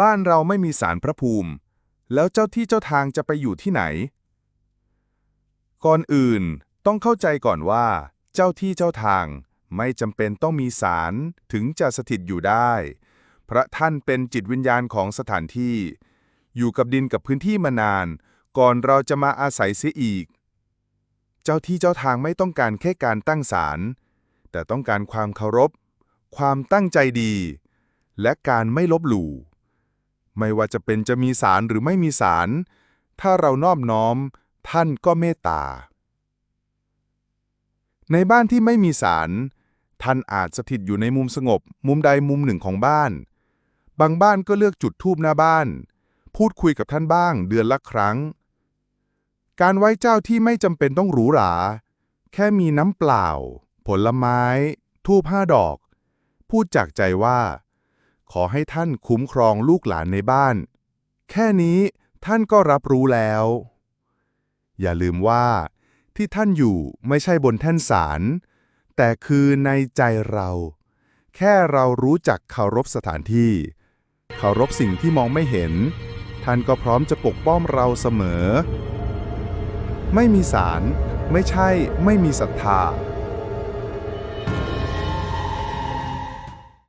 บ้านเราไม่มีศาลพระภูมิ แล้วเจ้าที่เจ้าทางจะไปอยู่ที่ไหน ก่อนอื่นต้องเข้าใจก่อนว่า เจ้าที่เจ้าทางไม่จำเป็นต้องมีศาลถึงจะสถิตอยู่ได้ พระท่านเป็นจิตวิญญาณของสถานที่ อยู่กับดินกับพื้นที่มานาน ก่อนเราจะมาอาศัยเสียอีก เจ้าที่เจ้าทางไม่ต้องการแค่การตั้งศาลแต่ต้องการความเคารพ ความตั้งใจดี และการไม่ลบหลู่ ไม่ว่าจะเป็นจะมีศาลหรือไม่มีศาลถ้าเรานอบน้อม ท่านก็เมตตา ในบ้านที่ไม่มีศาลท่านอาจสถิตอยู่ในมุมสงบ มุมใดมุมหนึ่งของบ้าน บางบ้านก็เลือกจุดทูบหน้าบ้าน พูดคุยกับท่านบ้างเดือนละครั้ง การไหว้เจ้าที่ไม่จำเป็นต้องหรูหรา แค่มีน้ำเปล่า ผลไม้ ทูบห้าดอก พูดจากใจว่า ขอให้ท่านคุ้มครองลูกหลานในบ้าน แค่นี้ท่านก็รับรู้แล้ว อย่าลืมว่า ที่ท่านอยู่ไม่ใช่บนแท่นศาล แต่คือในใจเรา แค่เรารู้จักเคารพสถานที่ เคารพสิ่งที่มองไม่เห็น ท่านก็พร้อมจะปกป้องเราเสมอ ไม่มีศาลไม่ใช่ไม่มีศรัทธา